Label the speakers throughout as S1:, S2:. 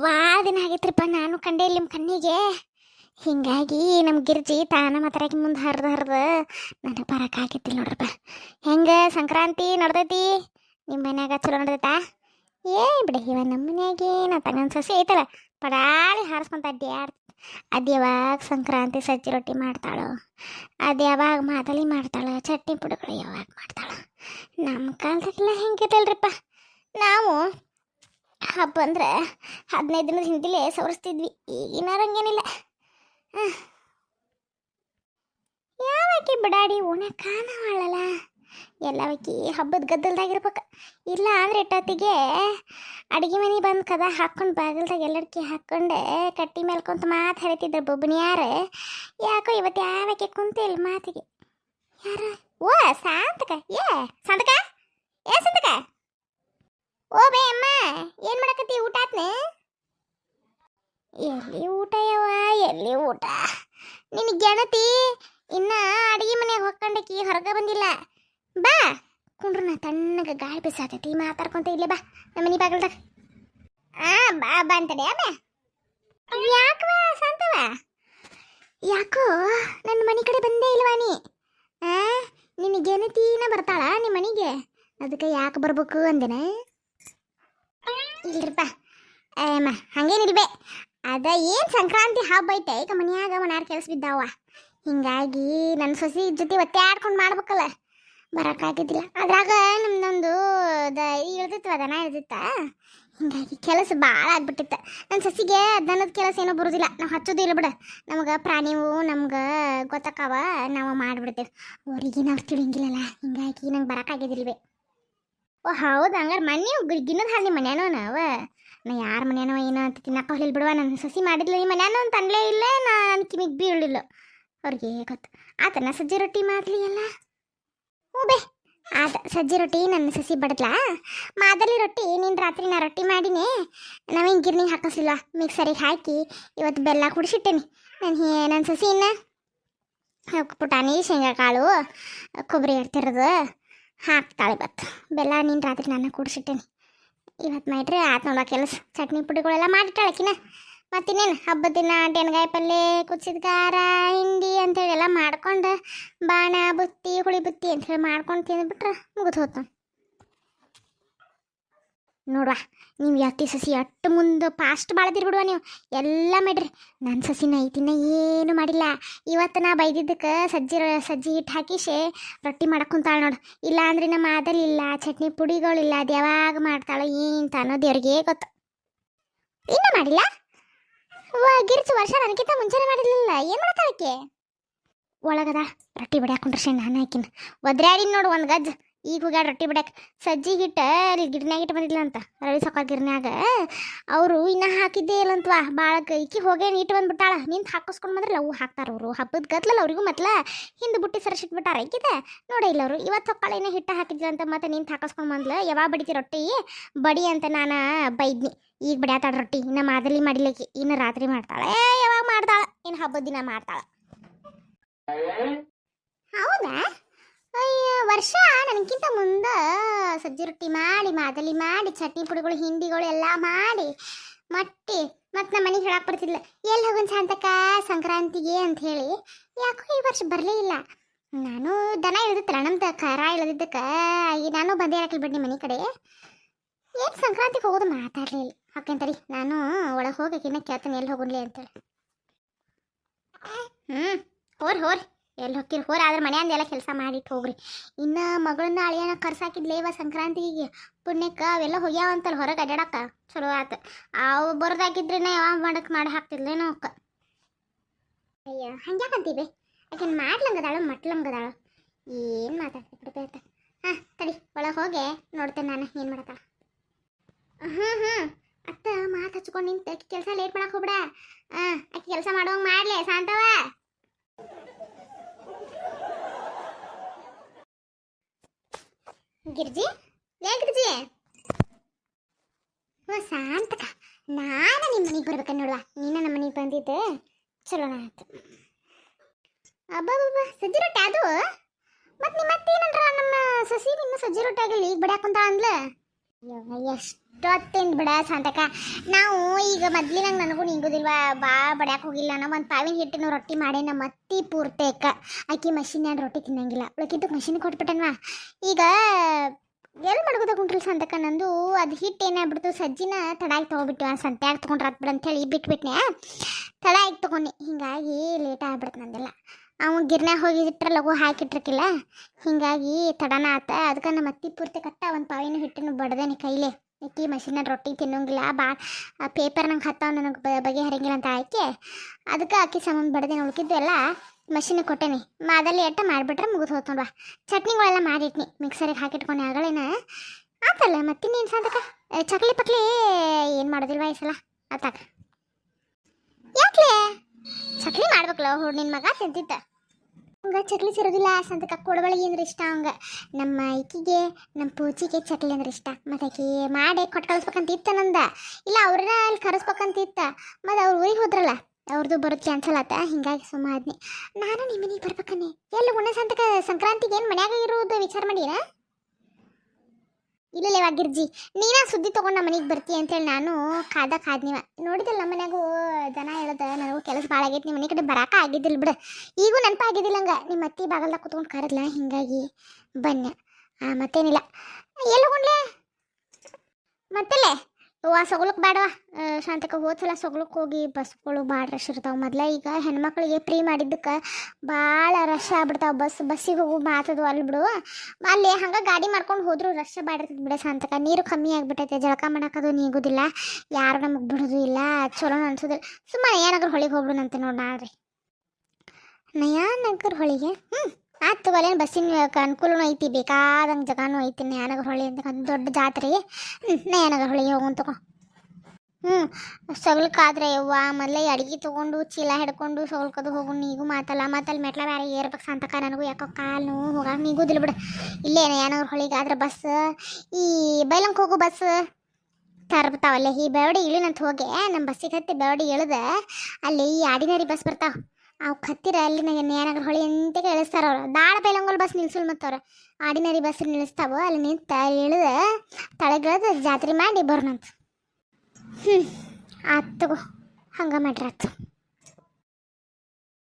S1: ಭಾಳ ದಿನ ಆಗೈತ್ರಿಪ್ಪ ನಾನು ಕಂಡೆ ಇಲ್ಲಿ ನಿಮ್ಮ ಕಣ್ಣಿಗೆ. ಹಿಂಗಾಗಿ ನಮ್ಮ ಗಿರ್ಜಿ ತಾನ ಮಾತಾಡಕ್ಕೆ ಮುಂದೆ ಹರಿದು ಹರಿದು ನನಗೆ ಬರೋಕ್ಕಾಗಿದ್ದಿಲ್ಲ ನೋಡ್ರಪ್ಪ. ಹೆಂಗೆ ಸಂಕ್ರಾಂತಿ ನಡ್ದೈತಿ? ನಿಮ್ಮ ಮನ್ಯಾಗ ಚಲೋ ನಡ್ದೈತಾ? ಏ ಬಿಡಿ ಇವ ನಮ್ಮ ಮನ್ಯಾಗೆ ನಾ ತಗೊಂಡು ಸಸಿ ಐತಲ್ಲ ಪಡಾಳಿ ಹಾರಿಸ್ಕೊಂತ ಅದ್ಯಾರ ಅದು ಯಾವಾಗ ಸಂಕ್ರಾಂತಿ ಸಜ್ಜಿ ರೊಟ್ಟಿ ಮಾಡ್ತಾಳು, ಅದು ಯಾವಾಗ ಮಾದಲಿ ಮಾಡ್ತಾಳೆ, ಚಟ್ನಿ ಪುಡಿಗಳು ಯಾವಾಗ ಮಾಡ್ತಾಳೆ ನಮ್ಮ ಕಾಲದಾಗೆಲ್ಲ ಹೆಂಗಿದಲ್ರಿಪ್ಪ. ನಾವು ಹಬ್ಬ ಅಂದ್ರೆ ಹದಿನೈದು ದಿನದ ಹಿಂದಿಲೇ ಸವರಿಸ್ತಿದ್ವಿ. ಈಗಿನಾರಂಗೇನಿಲ್ಲ ಯಾವಕ್ಕೆ ಯಾವಾಕಿ ಬಿಡಾಡಿ ಓಣ ಕಾಣವಾಳಲ್ಲ ಎಲ್ಲವಕ್ಕಿ ಹಬ್ಬದ ಗದ್ದಲ್ದಾಗಿರ್ಬೇಕು. ಇಲ್ಲ ಅಂದ್ರೆ ಇಟ್ಟೊತ್ತಿಗೆ ಅಡಿಗೆ ಮನೆ ಬಂದು ಕದ ಹಾಕ್ಕೊಂಡು ಬಾಗಿಲ್ದಾಗ ಎಲ್ಲಡ್ಕಿ ಹಾಕ್ಕೊಂಡು ಕಟ್ಟಿ ಮೇಲೆ ಕುಂತ ಮಾತು ಹರಿತಿದ್ರು ಬೊಬ್ಬನ ಯಾರು? ಯಾಕೋ ಇವತ್ತು ಯಾವಕ್ಕೆ ಕುಂತಿಲ್ಲ ಮಾತಿಗೆ. ಯಾರ? ಓ, ಸಂತಕ ಏ ಸಂತಕ ಓ ಬೇ ಅಮ್ಮ ಏನ್ ಮಾಡಕತ್ತಿ ಊಟ ಆತ್ನೆ ಎಲ್ಲಿ ಊಟ ಯವ್ವ ಎಲ್ಲಿ ಊಟ ನಿನ್ನ ಗೆಳತಿ, ಇನ್ನ ಅಡಿಗೆ ಮನೆಗೆ ಹೊಕ್ಕಂಡಕಿ ಹೊರಗೆ ಬಂದಿಲ್ಲ. ಬಾ ಕುಂಡ್ರು ನಾ ತಣ್ಣಗೆ ಗಾಳಿ ಬಿಸಾತೈತಿ, ಮಾತಾಡ್ಕೊಂತ ಇಲ್ಲೇ ಬಾ, ನಮ್ಮ ಮನೆ ಬಾಗಲ್ದಾಗ. ಆ, ಬಾ ಬಾ ಅಂತಡೆ ಅಮ್ಮ ಯಾಕವ ಸಂತವ ಯಾಕೋ ನನ್ನ ಮನೆ ಕಡೆ ಬಂದೇ ಇಲ್ವಾ ನೀ? ಆ, ನಿನ್ನ ಗೆಳತಿನ ಬರ್ತಾಳ ನಿಮ್ಮ ಮನೆಗೆ? ಅದಕ್ಕೆ ಯಾಕೆ ಬರ್ಬೇಕು ಅಂದೇನೆ? ಇಲ್ರಿಪ್ಪ ಏಮ್ಮ ಹಂಗೇನಿಲ್ಬೇ ಅದ ಏನು ಸಂಕ್ರಾಂತಿ ಹಬ್ಬ ಐತೆ? ಈಗ ಮನ್ಯಾಗ ಮನ್ಯಾರ ಕೆಲಸ ಬಿದ್ದಾವ. ಹಿಂಗಾಗಿ ನನ್ನ ಸೊಸಿ ಜೊತೆ ಒತ್ತೆ ಆಡ್ಕೊಂಡು ಮಾಡ್ಬೇಕಲ್ಲ. ಬರೋಕ್ಕಾಗಿದ್ದಿಲ್ಲ ಅದ್ರಾಗ ನಮ್ದೊಂದು ದ ಇಳ್ದಿತ್ತು, ದನ ಇಳ್ದಿತ್ತ? ಹಿಂಗಾಗಿ ಕೆಲಸ ಭಾಳ ಆಗ್ಬಿಟ್ಟಿತ್ತು. ನನ್ನ ಸಸಿಗೆ ದನದ ಕೆಲಸ ಏನೋ ಬರೋದಿಲ್ಲ. ನಾವು ಹಚ್ಚೋದು ಇಲ್ಲ ಬಿಡ. ನಮಗೆ ಪ್ರಾಣಿವು ನಮ್ಗೆ ಗೊತ್ತಕ್ಕಾವ ನಾವು ಮಾಡಿಬಿಡ್ತೇವೆ. ಅವ್ರಿಗೆ ನಾವು ತಿಳಿಯಂಗಿಲ್ಲಲ್ಲ. ಹಿಂಗಾಗಿ ನಂಗೆ ಬರೋಕ್ಕಾಗಿದ್ದಿಲ್ವೇ ಓ ಹೌದು ಹಂಗಾರೆ ಮನೆ ಗಿನ್ನದ ಹಾಲಿ ಮನ್ಯಾನೋ ನಾವ ನಾ ಯಾರ ಮನೇನೋ ಏನೋ ಅಂತ ತಿನ್ನಕ್ಕ ಹೋಗ್ಲಿಲ್ಲ ಬಿಡುವ ನನ್ನ ಸಸಿ ಮಾಡಿದ್ಲು ನಿಮ್ಮ ಮನ್ಯಾನೋ ಅಂತ ಅನ್ಲೇ ಇಲ್ಲ ನಾನು ಕಿಮಿಗೆ ಬೀಳಲಿಲ್ಲ ಅವ್ರಿಗೆ ಗೊತ್ತು? ಆತನ ಸಜ್ಜಿ ರೊಟ್ಟಿ ಮಾಡಲಿ ಎಲ್ಲ? ಹ್ಞೂ ಬೇ. ಆತ ಸಜ್ಜಿ ರೊಟ್ಟಿ ನನ್ನ ಸಸಿ ಬಡದ್ಲಾ? ಮಾದಲಿ ರೊಟ್ಟಿ ನಿನ್ನ ರಾತ್ರಿ ನಾ ರೊಟ್ಟಿ ಮಾಡೀನಿ. ನಾವೇನು ಗಿರ್ನಿ ಹಾಕಿಸ್ಲಿಲ್ಲ ಮಿಕ್ಸರಿಗೆ ಹಾಕಿ ಇವತ್ತು ಬೆಲ್ಲ ಕುಡಿಸಿಟ್ಟೇನಿ. ನಾನು ಹೇ ನನ್ನ ಸಸಿ ಇನ್ನ ಪುಟಾಣಿ ಶೇಂಗಾ ಕಾಳು ಕೊಬ್ಬರಿ ಎಡ್ತಿರೋದು ಹಾಕ್ತಾಳೆ ಬತ್ತು ಬೆಲ್ಲ ನಿನ್ನ ರಾತ್ರಿ ನಾನು ಕುಡಿಸಿಟ್ಟೇನಿ. ಇವತ್ತು ಮಾಡಿರಿ ಆತು ನೋಡೋ ಕೆಲಸ. ಚಟ್ನಿ ಪುಡಿಗಳೆಲ್ಲ ಮಾಡಿಟ್ಟಾಳಕಿನ. ಮತ್ತಿನ್ನೇನು? ಹಬ್ಬದ ದಿನ ಟೆನ್ಗಾಯಿ ಪಲ್ಯ ಕುಚ್ಚಿದ ಖಾರ, ಹಿಂಡಿ ಅಂತೇಳಿ ಎಲ್ಲ ಮಾಡ್ಕೊಂಡು, ಬಾಣ, ಬುತ್ತಿ, ಹುಳಿ ಬುತ್ತಿ ಅಂತೇಳಿ ಮಾಡ್ಕೊಂಡು ತಿಂದ್ಬಿಟ್ರೆ ಮುಗಿದು ಹೋತು ನೋಡ್ವಾ, ನೀವು ಯಾಕೆ ಸಸಿ ಅಟ್ಟು ಮುಂದೆ ಫಾಸ್ಟ್ ಬಾಳದಿರ್ ಬಿಡುವ ನೀವು? ಎಲ್ಲ ಮಾಡಿರಿ. ನನ್ನ ಸಸಿನ ಐತಿನ ಏನು ಮಾಡಿಲ್ಲ. ಇವತ್ತು ನಾ ಬೈದಿದ್ದಕ್ಕೆ ಸಜ್ಜಿ ಸಜ್ಜಿ ಹಿಟ್ಟು ಹಾಕಿಸಿ ರೊಟ್ಟಿ ಮಾಡಕ್ಕೆ ಕುಂತಾಳೆ ನೋಡು. ಇಲ್ಲ ಅಂದ್ರೆ ನಮ್ಮ ಇಲ್ಲ, ಚಟ್ನಿ ಪುಡಿಗಳಿಲ್ಲ ಅದು ಯಾವಾಗ ಮಾಡ್ತಾಳೆ ಏನು ತಾನೋ ದೇವ್ರಿಗೆ ಗೊತ್ತು. ಇನ್ನೂ ಮಾಡಿಲ್ಲ? ಗಿರ್ಚು ವರ್ಷ ನನಗಿಂತ ಮುಂಚೆನೆ ಮಾಡಿರಲಿಲ್ಲ. ಏನು ಮಾಡ್ತಾಳಕ್ಕೆ ಒಳಗದ ರೊಟ್ಟಿ ಬಡಿಯಾಕೊಂಡ್ರೆ ನಾನು ಹಾಕಿನ. ಒದ್ರಾಡಿನ ನೋಡು ಒಂದು ಗಜ್ಜ. ಈಗ ಹೋಗ್ಯಾಡ ರೊಟ್ಟಿ ಬಿಡಕ್ಕೆ ಸಜ್ಜಿ ಹಿಟ್ಟು ಅಲ್ಲಿ ಗಿರ್ನ್ಯಾಗ ಇಟ್ಟು ಬಂದಿಲ್ಲ ಅಂತ, ರವಿ ಸೊಕ್ಕ ಗಿರ್ನ್ಯಾಗ. ಅವರು ಇನ್ನ ಹಾಕಿದ್ದೇ ಇಲ್ಲಂತ್ವಾ ಭಾಳ ಕೈಕಿ ಹೋಗೇನು ಇಟ್ಟು ಬಂದ್ಬಿಟ್ಟಾಳ. ನಿಂತು ಹಾಕಿಸ್ಕೊಂಡು ಬಂದ್ರೆ ಅವು ಹಾಕ್ತಾರ ಅವರು. ಹಬ್ಬದ ಗದ್ಲಲ್ಲ ಅವ್ರಿಗೂ ಮತ್ಲ ಹಿಂದೆ ಬುಟ್ಟಿ ಸರಿಸಿಟ್ಬಿಟ್ಟಾರ ಐಕಿದೆ ನೋಡೇ ಇಲ್ಲ ಅವರು. ಇವತ್ತು ಸೊಕ್ಕಳ ಏನೋ ಹಿಟ್ಟು ಹಾಕಿದ್ಲಂತ ಮತ್ತೆ ನಿಂತು ಹಾಕಿಸ್ಕೊಂಡು ಬಂದ್ಲ. ಯಾವಾಗ ಬಡಿತಿ ರೊಟ್ಟಿ? ಬಡಿ ಅಂತ ನಾನು ಬೈದ್ನಿ. ಈಗ ಬಡಿಯಾತಾಳ ರೊಟ್ಟಿ. ಇನ್ನು ಮಾದಲಿ ಮಾಡಿಲಿಕ್ಕೆ. ಇನ್ನು ರಾತ್ರಿ ಮಾಡ್ತಾಳೆ. ಏ, ಯಾವಾಗ ಮಾಡ್ತಾಳೆ? ಇನ್ನು ಹಬ್ಬದ ದಿನ ಮಾಡ್ತಾಳೆ. ಹೌದಾ? ಅಯ್ಯ, ವರ್ಷ ನನಗಿಂತ ಮುಂದೆ ಸಜ್ಜಿ ರೊಟ್ಟಿ ಮಾಡಿ, ಮಾದಲಿ ಮಾಡಿ, ಚಟ್ನಿ ಪುಡಿಗಳು, ಹಿಂಡಿಗಳು ಎಲ್ಲ ಮಾಡಿ, ಮಟ್ಟಿ, ಮತ್ತು ನಮ್ಮ ಮನೆಗೆ ಹೇಳಕ್ಕೆ ಬರ್ತಿದ್ಲ. ಎಲ್ಲಿ ಹೋಗೋಣ ಶಾಂತಕ ಸಂಕ್ರಾಂತಿಗೆ ಅಂತ ಹೇಳಿ. ಯಾಕೋ ಈ ವರ್ಷ ಬರಲೇ ಇಲ್ಲ. ನಾನು ದನ ಇಳಿದಿತ್ತಲ್ಲ, ನಮ್ದು ಕರ ಇಳಿದಿದ್ದಕ್ಕೆ ನಾನು ಬಂದೇ ಇರಕ್ಕಿಲ್ಲ ಬಿಡಿ ಮನೆ ಕಡೆ. ಏನು ಸಂಕ್ರಾಂತಿಗೆ ಹೋಗೋದು ಮಾತಾಡಲಿಲ್ಲ ಹಾಕಂತರಿ ನಾನು ಒಳಗೆ ಹೋಗಕ್ಕಿನ್ನ ಕೇಳ್ತೇನೆ ಎಲ್ಲಿ ಹೋಗೋಣ್ಲಿ ಅಂತೇಳಿ. ಹ್ಞೂ ಹೋರ್ ಹೋರ್. ಎಲ್ಲಿ ಹೋಗ್ತೀರಿ ಹೋರ, ಆದ್ರೆ ಮನೆಯಿಂದ ಎಲ್ಲ ಕೆಲಸ ಮಾಡಿಟ್ಟು ಹೋಗ್ರಿ. ಇನ್ನು ಮಗಳನ್ನ ಅಳಿಯನ ಕರ್ಸಾಕಿದ್ಲೇ ಇವ ಸಂಕ್ರಾಂತಿಗೆ. ಪುಣ್ಯಕ್ಕೆ, ಅವೆಲ್ಲ ಹೋಗ್ಯಾವಂತಲ್ಲ ಹೊರಗೆ ಅಡ್ಯಾಡಕ್ಕ. ಚಲೋ ಆತು. ಅವು ಬರೋದಾಗಿದ್ರೇನೆ ಯಾವ ಮಾಡಕ್ಕೆ ಮಾಡಿ ಹಾಕ್ತಿದ್ಲೇನೋ ಅವಕ್ಕ ಅಯ್ಯ, ಹಂಗ್ಯಾಕಂತೀವಿ? ಯಾಕೆನ್ ಮಾಡ್ಲಂಗದಾಳು, ಮಟ್ಲಂಗದಾಳು. ಏನು ಮಾತಾಡ್ತಿರ್ತೈತೆ ಹಾಂ, ತಡಿ, ಒಳಗೆ ಹೋಗಿ ನೋಡ್ತೇನೆ ನಾನು ಏನು ಮಾಡತ್ತಾಳ. ಹ್ಞೂ ಹ್ಞೂ ಅತ್ತ ಮಾತು ಹಚ್ಕೊಂಡು ನಿಂತು ಕೆಲಸ ಲೇಟ್ ಮಾಡಕ್ಕೆ ಹೋಗ್ಬಿಡ. ಹಾಂ ಆಕೆ ಕೆಲಸ ಮಾಡೋಂಗೆ ಮಾಡಲಿ ಶಾಂತವ ಗಿರ್ಜಿ? ಲೇ ಗಿರ್ಜಿ? ಓ, ಶಾಂತಕ. ನಾನು ನಿಮ್ಮ ಮನೆಗೆ ಬರ್ಬೇಕ ನೋಡುವ. ನೀನು ನಮ್ಮ ಮನೆಗೆ ಬಂದಿದ್ದೆ. ಚಲೋ ಆಯ್ತು. ಅಬ್ಬಬ್ಬ ಸಜ್ಜಿ ರೊಟ್ಟಿ ಅದು? ಮತ್ತೆ ನಿಮ್ಮ ಏನಂದ್ರ ನಮ್ಮ ಸಸಿ ನಿಮ್ಮ ಸಜ್ಜಿ ರೊಟ್ಟಿ ಆಗಲಿ, ಈಗ ಬಡ್ಯಾಕಂತ ಅಂದ್ಲ? ಎಷ್ಟೊತ್ತಿಂದ ಬಿಡ ಸಂತಕ ನಾವು ಈಗ ಮೊದ್ಲಿನಂಗೆ ನನಗೂ ನಿಂಗುದಿಲ್ವಾ ಬಾ, ಬಡ್ಯಾಕ ಹೋಗಿಲ್ಲ. ನಾ ಒಂದು ಪಾವಿನ ಹಿಟ್ಟಿನ ರೊಟ್ಟಿ ಮಾಡಿ ನಮ್ಮ ಅತ್ತಿ ಪೂರ್ತೇಕ. ಆಕಿ ಮಷಿನ್ ರೊಟ್ಟಿ ತಿನ್ನಂಗಿಲ್ಲ. ಉಳಕಿದ್ದು ಮಷಿನ್ ಕೊಟ್ಬಿಟ್ಟನ್ವಾ. ಈಗ ಎಲ್ಲಿ ಮಡಗೋದ ಕುಂಟ್ರಿ ಸಂತಕ ನಂದು? ಅದು ಹಿಟ್ಟು ಏನಾಗ್ಬಿಡ್ತು ಸಜ್ಜಿನ ತಡಾಗಿ ತೊಗೊಬಿಟ್ಟು ಸಂತ್ಯಾಗ ತೊಗೊಂಡ್ರೆ ಆತ್ಬಿಡ ಅಂತೇಳಿ ಬಿಟ್ಬಿಟ್ನೆ. ತಡಾಗಿ ತೊಗೊಂಡೆ. ಹಿಂಗಾಗಿ ಲೇಟ್ ಆಗ್ಬಿಡ್ತು ನಂದೆಲ್ಲ. ಅವ್ನು ಗಿರ್ನ್ಯಾಗ ಹೋಗಿ ಇಟ್ರೆ ಲಘು ಹಾಕಿಟ್ಟಿರ್ತಿಲ್ಲ ಹಿಂಗಾಗಿ ತಡನ ಆತ. ಅದಕ್ಕೆ ನಮ್ಮ ಅತ್ತಿ ಪೂರ್ತಿ ಕಟ್ಟ ಒಂದು ಪಾವಿನ ಹಿಟ್ಟನ್ನು ಬಡ್ದೇನೆ ಕೈಲೇ. ಇಕ್ಕಿ ಮಷಿನ ರೊಟ್ಟಿ ತಿನ್ನೋಂಗಿಲ್ಲ. ಬಾ ಪೇಪರ್ ನಂಗೆ ಹತ್ತಾವ ನನಗೆ ಬ ಬಗೆಹರಂಗಿಲ್ಲ ಅಂತ ಆಯ್ಕೆ. ಅದಕ್ಕೆ ಅಕ್ಕಿ ಸಾಮಾನು ಬಡ್ದೇನೆ ಉಳ್ಕಿದ್ದು ಎಲ್ಲ ಮಷಿನಿಗೆ ಕೊಟ್ಟೇನಿ. ಮಾದಲ್ಲಿ ಎಟ್ಟ ಮಾಡಿಬಿಟ್ರೆ ಮುಗಿದು ಹೋಗ್ತೊಂಡ್ವಾ ಚಟ್ನಿಗಳೆಲ್ಲ ಮಾಡಿಟ್ನಿ. ಮಿಕ್ಸರಿಗೆ ಹಾಕಿಟ್ಕೊಂಡು ಆಗಳೇನ. ಆತಲ್ಲ ಮತ್ತಿನ್ನೇನು ಸಾಧಕ? ಚಕ್ಲಿ ಪಕ್ಲಿ ಏನು ಮಾಡೋದಿಲ್ವಾ ಈ ಸಲ? ಆತಾಕ ಯಾಕ್ಲೆ? ಚಕ್ಲಿ ಮಾಡ್ಬೇಕಲ್ಲ ಹುಡ್ ನಿನ್ನ ಮಗ ತಿಂತಿದ್ದ. ಹಂಗ ಚಕ್ಲಿ ಸಿರೋದಿಲ್ಲ, ಸಂತಕ ಕೊಡಬಳಿಗೆ ಅಂದ್ರೆ ಇಷ್ಟ ಹಂಗೆ. ನಮ್ಮ ಐಕಿಗೆ ನಮ್ಮ ಪೂಜಿಗೆ ಚಕ್ಲಿ ಅಂದ್ರೆ ಇಷ್ಟ. ಮತ್ತೆ ಆಕಿ ಮಾಡಿ ಕೊಟ್ಟು ಕಳಿಸ್ಬೇಕಂತ ಇತ್ತ ನಂದ. ಇಲ್ಲ, ಅವ್ರನ್ನ ಅಲ್ಲಿ ಕರೆಸ್ಬೇಕಂತ ಇತ್ತ ಮತ್ತೆ ಅವ್ರ ಊರಿಗೆ ಹೋದ್ರಲ್ಲ ಅವ್ರದ್ದು ಬರೋದು ಕ್ಯಾನ್ಸಲ್ ಆತ. ಹಿಂಗಾಗಿ ಆದ್ನಿ. ನಾನು ನಿಮ್ಮ ಮನೆಗೆ ಬರ್ಬೇಕನ್ನಿ. ಎಲ್ಲ ಉಣ್ಣ ಸಂತಕ ಸಂಕ್ರಾಂತಿಗೆ ಏನು ಮನ್ಯಾಗ ಇರೋದು ವಿಚಾರ ಮಾಡೀನ ಇಲ್ಲ ಇವಾಗ ಗಿರ್ಜಿ, ನೀನ ಸುದ್ದಿ ತಗೊಂಡು ನಮ್ಮ ಮನೆಗೆ ಬರ್ತೀಯ ಅಂತೇಳಿ ನಾನು ಕಾದ ಕಾದ್ನಿವ. ನೋಡಿದಲ್ಲ ನಮ್ಮ ಮನ್ಯಾಗೂ ದನ ಹೇಳದ, ನನಗೂ ಕೆಲಸ ಭಾಳ ಆಗೈತಿ ನಿಮ್ಮ ಮನೆ ಕಡೆ ಬರಾಕ ಆಗಿದ್ದಿಲ್ಲ ಬಿಡು. ಈಗೂ ನೆನಪ ಆಗಿದ್ದಿಲ್ಲ ಹಂಗ ನಿಮ್ಮ ಅತ್ತಿ ಬಾಗಲ್ದಾಗ ಕುತ್ಕೊಂಡು ಕರೆದ್ಲ? ಹಿಂಗಾಗಿ ಬನ್ನಿ ಆ, ಮತ್ತೇನಿಲ್ಲ. ಎಲ್ಲಿ ಹೋಗ್ಲೇ ಮತ್ತೆಲ್ಲೇ? ಅವ್ವ ಸೊಗ್ಲಕ್ ಬೇಡವ ಶಾಂತಕ ಹೋದ್ಸಲ ಸೊಗಲಕ್ಕೆ ಹೋಗಿ ಬಸ್ಗಳು ಭಾಳ ರಶ್ ಇರ್ತಾವೆ. ಮೊದಲ ಈಗ ಹೆಣ್ಮಕ್ಳಿಗೆ ಫ್ರೀ ಮಾಡಿದ್ದಕ್ಕೆ ಭಾಳ ರಶ್ ಆಗ್ಬಿಡ್ತಾವೆ. ಬಸ್, ಬಸ್ಸಿಗೆ ಹೋಗು ಮಾತದು ಅಲ್ಲಿ ಬಿಡು. ಅಲ್ಲಿ ಹಂಗೆ ಗಾಡಿ ಮಾಡ್ಕೊಂಡು ಹೋದ್ರು ರಶ್ ಬಾಡಿರ್ತೈತಿ ಬಿಡ ಶಾಂತಕ ನೀರು ಕಮ್ಮಿ ಆಗಿಬಿಟ್ಟೈತೆ. ಜಳಕ ಮಾಡಕ್ಕದು ನೀಗುದಿಲ್ಲ. ಯಾರು ನಮಗೆ ಬಿಡೋದು ಇಲ್ಲ. ಚಲೋ ಅನ್ಸೋದಿಲ್ಲ ಸುಮ್ಮನೆ ಏನಾದ್ರು ಹೊಳಿಗೆ ಹೋಗ್ಬಿಡುನಂತೆ ನೋಡಿ ನಾಳ್ರಿ. ನಯಾನಗರ್ ಹೊಳಿಗೆ? ಹ್ಞೂ ಆಯ್ತು ತಗೋಲೇನು ಬಸ್ಸಿನ ಅನುಕೂಲನೂ ಐತಿ, ಬೇಕಾದಂಗೆ ಜಗಾನು ಐತಿ ನಯಾನಗರ್ ಹೊಳಿ ಅಂತ ದೊಡ್ಡ ಜಾತ್ರೆ. ಹ್ಞೂ ಹೊಳಿ ಹೋಗೋಣ ಹ್ಞೂ ಸೊಗಲ್ಕಾದ್ರೆ ಯವ್ವ ಮೊದಲೇ ಅಡಿಗೆ ತೊಗೊಂಡು, ಚೀಲ ಹಿಡ್ಕೊಂಡು, ಸೊಗಲ್ಕದು ಹೋಗು, ನೀಗೂ ಮಾತಲ್ಲ ಮಾತಲ್ಲಿ ಮೆಟ್ಲ ಬೇರೆ ಏರ್ಬೇಕು ಸಂತಕ ನನಗೂ, ಯಾಕೋ ಕಾಲು ನೋವು ಹೋಗಕ್ಕೆ ನೀಗೂದಿಲ್ಲ ಬಿಡು. ಇಲ್ಲೇ ನಯಾನಗರ್ ಹೊಳಿಗಾದ್ರೆ ಬಸ್, ಈ ಬೈಲಂಗೆ ಹೋಗು ಬಸ್. ತರ್ಬತಾವಲ್ಲೇ ಈ ಬೆವಡಿ ಇಳಿನಂತ ಹೋಗಿ ನಮ್ಮ ಬಸ್ಸಿಗೆ ಹತ್ತಿ ಬೆವಡಿ ಇಳಿದ ಅಲ್ಲಿ ಈ ಆರ್ಡಿನರಿ ಬಸ್ ಬರ್ತಾವ. ಅವು ಹತ್ತಿರ ಅಲ್ಲಿ ಏನಾದ್ರು ಹೊಳಿ ಅಂತ ಇಳಿಸ್ತಾರ ಅವ್ರು. ದಾಳ ಬೈಲಂಗೋಲ್ ಬಸ್ ನಿಲ್ಸಲ್ ಮತ್ತವ್ರು. ಆರ್ಡಿನರಿ ಬಸ್ ನಿಲ್ಲಿಸ್ತಾವ ಅಲ್ಲಿ ನಿಂತ ಇಳಿದ ತಳಗಿಳಿದ ಜಾತ್ರೆ ಮಾಡಿ ಬರ್ನಂತ. ಹ್ಞೂ ಆತು ತಗೋ. ಹಂಗೆ ಮಾಡ್ರಿ ಆತು.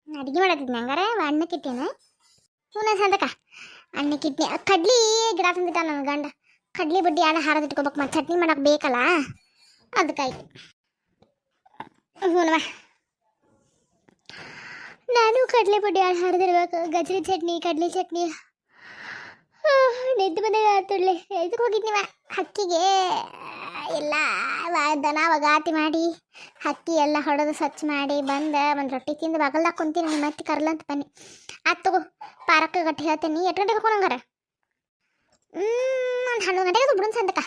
S1: ಅಡುಗೆ ಮಾಡತ್ತಿದ್ನಿ ಹಂಗಾರೆ? ಅನ್ನಕ್ಕಿಟ್ಟೇನ ಹ್ಞೂ ಸಂದಕ? ಅನ್ನಕ್ಕಿಟ್ನಿ ಕಡ್ಲಿ ಗಿಡ ತಂದಿಟ್ಟ ನನ್ನ ಗಂಡ. ಕಡ್ಲಿ ಬಡ್ಡಿ ಆಡ ಹಾರದ್ ಇಟ್ಕೋಬೇಕು ಮತ್ತು ಚಟ್ನಿ ಮಾಡಕ್ಕೆ ಬೇಕಲ್ಲ? ಅದಕ್ಕಾಗಿ ಹ್ಞೂನವ ನಾನು ಕಡಲೆ ಪುಡಿ ಹರಿದಿರ್ಬೇಕು. ಗಜ್ರಿ ಚಟ್ನಿ, ಕಡಲೆ ಚಟ್ನಿ. ನಿದ್ದು ಬಂದಾಗ ಆತುಳ್ಳಿ ಇದಕ್ಕೆ ಹೋಗಿದ್ನಿವ ಹಕ್ಕಿಗೆ, ಎಲ್ಲ ದನ ವಗಾತಿ ಮಾಡಿ, ಹಕ್ಕಿ ಎಲ್ಲ ಹೊಡೆದು ಸ್ವಚ್ಛ ಮಾಡಿ, ಬಂದ ಒಂದು ರೊಟ್ಟಿ ತಿಂದು ಬಗಲ್ದಾಗ ಕುಂತೀನಿ. ನಿಮ್ಮ ಮತ್ತೆ ಕರ್ಲಂತ ಬನ್ನಿ. ಆತ್ ತಗೋ, ಪಾರಕ್ಕೆ ಗಟ್ಟಿ ಹೇಳ್ತೀನಿ. ಎಷ್ಟು ಗಂಟೆಗೆ ಹೋಗಂಗಾರ ಹ್ಞೂ ಒಂದು ಹನ್ನೊಂದು ಗಂಟೆಗೆ ಬಿಡೋಣ ಸಂದಕ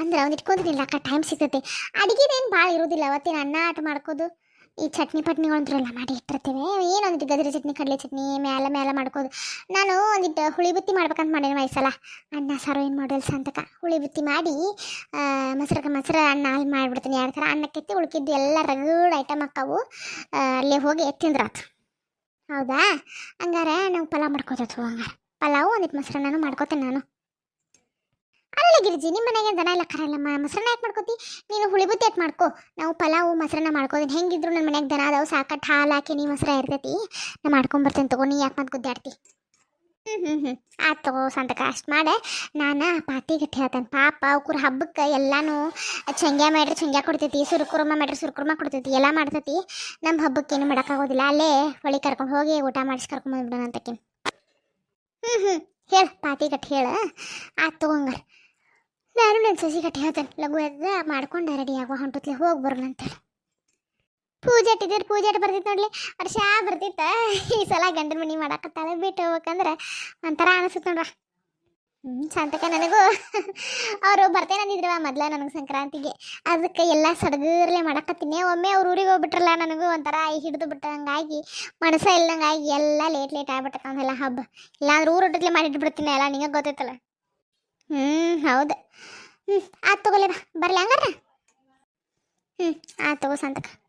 S1: ಅಂದ್ರೆ ಅವ್ನು ಇಟ್ಕೊಂತಿನಿಲ್ಲ ಅಕ್ಕ ಟೈಮ್ ಸಿಗ್ತೈತೆ. ಅಡುಗೆದೇನು ಭಾಳ ಇರೋದಿಲ್ಲ. ಅವತ್ತಿನ ಅನ್ನ ಆಟ ಮಾಡ್ಕೋದು ಈ ಚಟ್ನಿ ಪಟ್ನಿಗಳಂತರೆಲ್ಲ ಮಾಡಿ ಇಟ್ಟಿರ್ತೀವಿ. ಏನೊಂದಿಟ್ಟು ಗಜರಿ ಚಟ್ನಿ, ಕಡಲೆ ಚಟ್ನಿ, ಮ್ಯಾಲೆ ಮ್ಯಾಲೆ ಮಾಡ್ಕೋದು. ನಾನು ಒಂದಿಟ್ಟು ಹುಳಿ ಬುತ್ತಿ ಮಾಡ್ಬೇಕಂತ ಮಾಡೇನಿ ಮೈಸಲ ಅನ್ನ, ಸಾರು ಏನು ಮಾಡೋಲ್ಲ ಸಂತಕ. ಹುಳಿ ಬುತ್ತಿ ಮಾಡಿ ಮೊಸರಕ್ಕೆ ಮೊಸರು, ಅನ್ನ ಅಲ್ಲಿ ಮಾಡಿಬಿಡ್ತೀನಿ. ಎರಡು ಥರ ಅನ್ನಕ್ಕೆತ್ತಿ ಉಳ್ಕಿದ್ದು ಎಲ್ಲ ರಗಡ್ ಐಟಮ್ ಹಾಕವು ಅಲ್ಲೇ ಹೋಗಿ ತಿಂದ್ರಾತು. ಹೌದಾ? ಹಂಗಾರೆ ನಾವು ಪಲಾವ್ ಮಾಡ್ಕೋತೀವಿ ಹಂಗಾರೆ. ಪಲಾವು ಒಂದಿಟ್ಟು ಮೊಸರನ್ನ ಮಾಡ್ಕೋತೇನೆ ನಾನು. ಅಲ್ಲ ಗಿರಿಜಿ ನಿಮ್ಮ ಮನೆಗೆ ದನ ಎಲ್ಲ ಕರಲ್ಲಮ್ಮ ಮೊಸರನ್ನ ಯಾಕೆ ಮಾಡ್ಕೋತಿ? ನೀನು ಹುಳಿಬುತ್ತಿ ಯಾಕೆ ಮಾಡ್ಕೋ? ನಾವು ಪಲಾವು ಮೊಸರನ್ನ ಮಾಡ್ಕೋದಿನಿ ಹೆಂಗಿದ್ರು ನನ್ನ ಮನೆಗೆ ದನ ಅದಾವು ಸಾಕಟ್ಟು ಹಾಲು ಹಾಕಿ ನೀ ಮೊಸರ ಇರ್ತೈತಿ, ನಾ ಮಾಡ್ಕೊಂಬರ್ತೇನೆ ತಗೋ, ನೀ ಯಾಕೆ ಮತ್ತೆ ಗುದ್ದಾಡ್ತಿ? ಹ್ಞೂ ಹ್ಞೂ ಹ್ಞೂ ಆಯ್ತು ತಗೋ ಸಂತಕ, ಅಷ್ಟು ಮಾಡೆ. ನಾನು ಪಾತಿ ಗಟ್ಟಿ ಹೇಳ್ತೇನೆ ಪಾಪ ಅವ್ಕುರ ಹಬ್ಬಕ್ಕೆ ಎಲ್ಲಾನು ಚಂಗ್ಯ ಮಾಡ್ರಿ ಚಂಗ್ಯ ಕೊಡ್ತೈತಿ, ಸುರುಕುರ್ಮ ಮಾಡ್ರಿ ಸುರುಕುರ್ಮ ಕೊಡ್ತೈತಿ, ಎಲ್ಲ ಮಾಡ್ತೈತಿ. ನಮ್ಮ ಹಬ್ಬಕ್ಕೆ ಏನು ಮಾಡೋಕ್ಕಾಗೋದಿಲ್ಲ. ಅಲ್ಲೇ ಹೊಳಿ ಕರ್ಕೊಂಡು ಹೋಗಿ ಊಟ ಮಾಡಿಸಿ ಕರ್ಕೊಂಡು ಬಂದ್ಬಿಡೋಣ ಅಂತಕಿ ಹ್ಞೂ ಹ್ಞೂ ಹೇಳು, ಪಾತಿ ಗಟ್ಟಿ ಹೇಳು. ಆಯ್ತು ತಗೊಂಗಾರ ನಾನು ನನ್ನ ಸಸಿ ಕಟ್ಟಿ ಹೇಳ್ತಾನೆ, ಲಘು ಎದ್ದ ಮಾಡ್ಕೊಂಡು ರೆಡಿ ಆಗೋ ಹೊಂಟತ್ಲೆ, ಹೋಗಿ ಬರೋಣ ಅಂತೇಳಿ. ಪೂಜೆ ಇಟ್ಟಿದ್ದೀರಿ ಪೂಜೆ ಬರ್ತಿತ್ತು ನೋಡಲಿ ವರ್ಷ ಬರ್ತಿತ್ತ? ಈ ಸಲ ಗಂಡನ ಮನೆ ಮಾಡಾಕತ್ತಾಳೆ, ಬಿಟ್ಟು ಹೋಗ್ಬೇಕಂದ್ರೆ ಒಂಥರ ಅನಿಸುತ್ತೆ ನೋಡ್ರ ಹ್ಞೂ ಸಂತಕ ನನಗೂ. ಅವರು ಬರ್ತೇನೆ ಅಂದಿದ್ರವ ಮೊದ್ಲ ನನಗೆ ಸಂಕ್ರಾಂತಿಗೆ. ಅದಕ್ಕೆ ಎಲ್ಲ ಸಡಗರ್ಲೆ ಮಾಡಾಕತ್ತೀನಿ. ಒಮ್ಮೆ ಅವ್ರ ಊರಿಗೆ ಹೋಗ್ಬಿಟ್ರಲ್ಲ, ನನಗೂ ಒಂಥರ ಹಿಡಿದು ಬಿಟ್ಟಂಗಾಗಿ, ಮನಸ್ಸ ಇಲ್ದಂಗಾಗಿ ಎಲ್ಲ ಲೇಟ್ ಲೇಟ್ ಆಗ್ಬಿಟ್ಟಲ್ಲ ಹಬ್ಬ. ಇಲ್ಲಾಂದ್ರೆ ಊರು ಒಟ್ಟಿಗೆ ಮಾಡಿಟ್ಬಿಡ್ತೀನಿ, ಅಲ್ಲ, ನಿಂಗೆ ಗೊತ್ತೈತಲ್ಲ. ಹ್ಞೂ ಹೌದು. ಹ್ಞೂ ಆತು ತಗೋಲೇನ ಬರಲಿ ಹಂಗಾರ. ಹ್ಞೂ ಆತು ತಗೋ ಸಂತಕ.